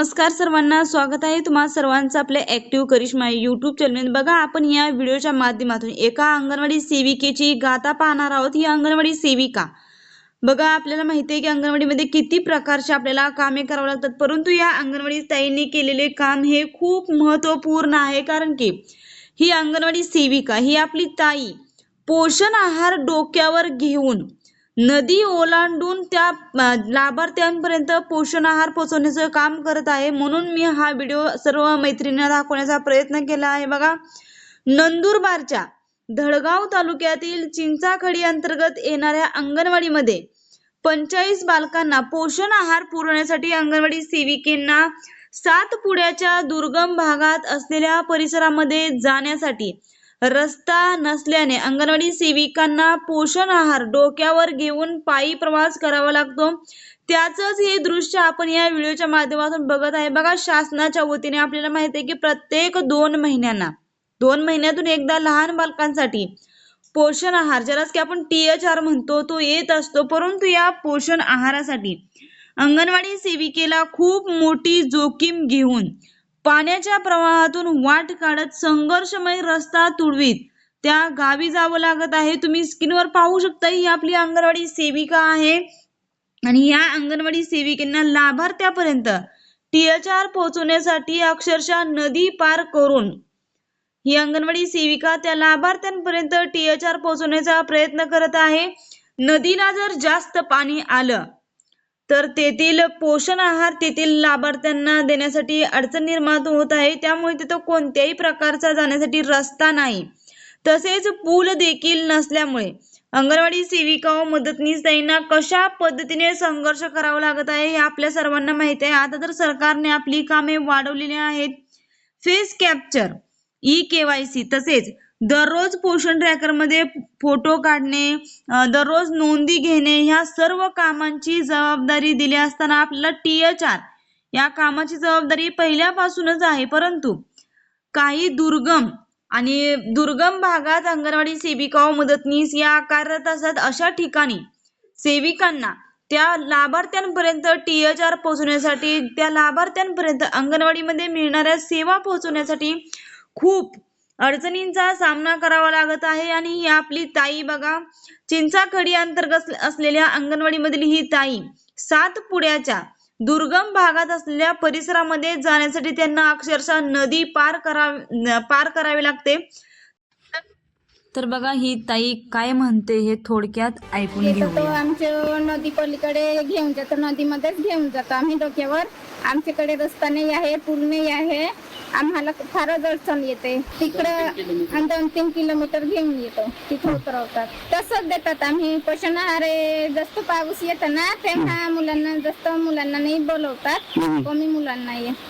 नमस्कार सर्वांना स्वागत आहे तुम्हा सर्वांचं आपल्या ॲक्टिव्ह करिश्मा यूट्यूब चॅनल बघा आपण या व्हिडिओच्या माध्यमातून एका अंगणवाडी सेविकेची गाथा पाहणार आहोत. ही अंगणवाडी सेविका. बघा आपल्याला माहिती आहे की अंगणवाडीमध्ये किती प्रकारचे आपल्याला कामे करावं लागतात. परंतु या अंगणवाडी ताईंनी केलेले काम हे खूप महत्त्वपूर्ण आहे. कारण की ही अंगणवाडी सेविका ही आपली ताई पोषण आहार डोक्यावर घेऊन नदी ओलांडून त्या लाभार्थ्यांपर्यंत पोषण आहार पोहोचवण्याचं काम करत आहे. म्हणून मी हा व्हिडिओ सर्व मैत्रिणींना दाखवण्याचा प्रयत्न केला आहे. बघा नंदुरबारच्या धडगाव तालुक्यातील चिंचाखडी अंतर्गत येणाऱ्या अंगणवाडीमध्ये पंचेचाळीस बालकांना पोषण आहार पुरवण्यासाठी अंगणवाडी सेविकेंना सातपुड्याच्या दुर्गम भागात असलेल्या परिसरामध्ये जाण्यासाठी रस्ता नसल्याने अंगणवाडी सेविकांना पोषण आहार डोक्यावर घेऊन पायी प्रवास करावा लागतो. त्याचंच हे दृश्य आपण या व्हिडिओच्या माध्यमातून बघत आहे. बघा शासनाच्या वतीने आपल्याला माहिती आहे की प्रत्येक दोन महिन्यांना दोन महिन्यातून एकदा लहान बालकांसाठी पोषण आहार ज्यालाच की आपण टी एच आर म्हणतो तो येत असतो. परंतु या पोषण आहारासाठी अंगणवाडी सेविकेला खूप मोठी जोखीम घेऊन पाण्याच्या प्रवाहातून वाट काढत संघर्षमय रस्ता तुडवीत. त्या गावी जावं लागत आहे. तुम्ही स्क्रीनवर पाहू शकता ही आपली अंगणवाडी सेविका आहे. आणि या अंगणवाडी सेविकेंना लाभार्थ्यापर्यंत टीएचआर पोहोचवण्यासाठी अक्षरशः नदी पार करून. ही अंगणवाडी सेविका त्या लाभार्थ्यांपर्यंत टीएचआर पोहोचवण्याचा प्रयत्न करत आहे. नदीला जर जास्त पाणी आलं तर तेथील पोषण आहार तेथील लाभार्थ्यांना देण्यासाठी अडचण निर्माण होत आहे. त्यामुळे तिथं कोणत्याही प्रकारचा जाण्यासाठी रस्ता नाही. तसेच पूल देखील नसल्यामुळे अंगणवाडी सेविका व मदतनीस त्यांना कशा पद्धतीने संघर्ष करावा लागत आहे हे आपल्या सर्वांना माहिती आहे. आता तर सरकारने आपली कामे वाढवलेली आहेत. फेस कॅप्चर ई केवायसी तसेच दररोज पोषण ट्रॅकरमध्ये फोटो काढणे दररोज नोंदी घेणे ह्या सर्व कामांची जबाबदारी दिली असताना आपल्याला टी एच आर या कामाची जबाबदारी पहिल्यापासूनच आहे. परंतु काही दुर्गम आणि दुर्गम भागात अंगणवाडी सेविका व मदतनीस या कार्यरत असतात. अशा ठिकाणी सेविकांना त्या लाभार्थ्यांपर्यंत टी एच आर पोहोचवण्यासाठी त्या लाभार्थ्यांपर्यंत अंगणवाडीमध्ये मिळणाऱ्या सेवा पोहोचवण्यासाठी खूप अडचणींचा सामना करावा लागत आहे आणि ही आपली ताई बघा चिंचाखडी अंतर्गत असलेल्या अंगणवाडीमधील ही ताई सात पुड्याच्या दुर्गम भागात असलेल्या परिसरामध्ये जाण्यासाठी त्यांना अक्षरशः नदी पार करावी पार करावी लागते. तर बघा ही ताई काय म्हणते हे थोडक्यात ऐकून आमच्या नदी पलीकडे घेऊन जातो नदीमध्येच घेऊन जातो आम्ही डोक्यावर. आमच्याकडे रस्ता नाही आहे पूल नाही आहे. आम्हाला फारच अडचण येते. तिकडं दोन तीन किलोमीटर घेऊन येतो. तिथं उतरवतात. तसंच देतात आम्ही. पोषण आहार जास्त पाऊस येतो ना तेव्हा मुलांना जास्त मुलांना नाही बोलवतात. कमी मुलांना ये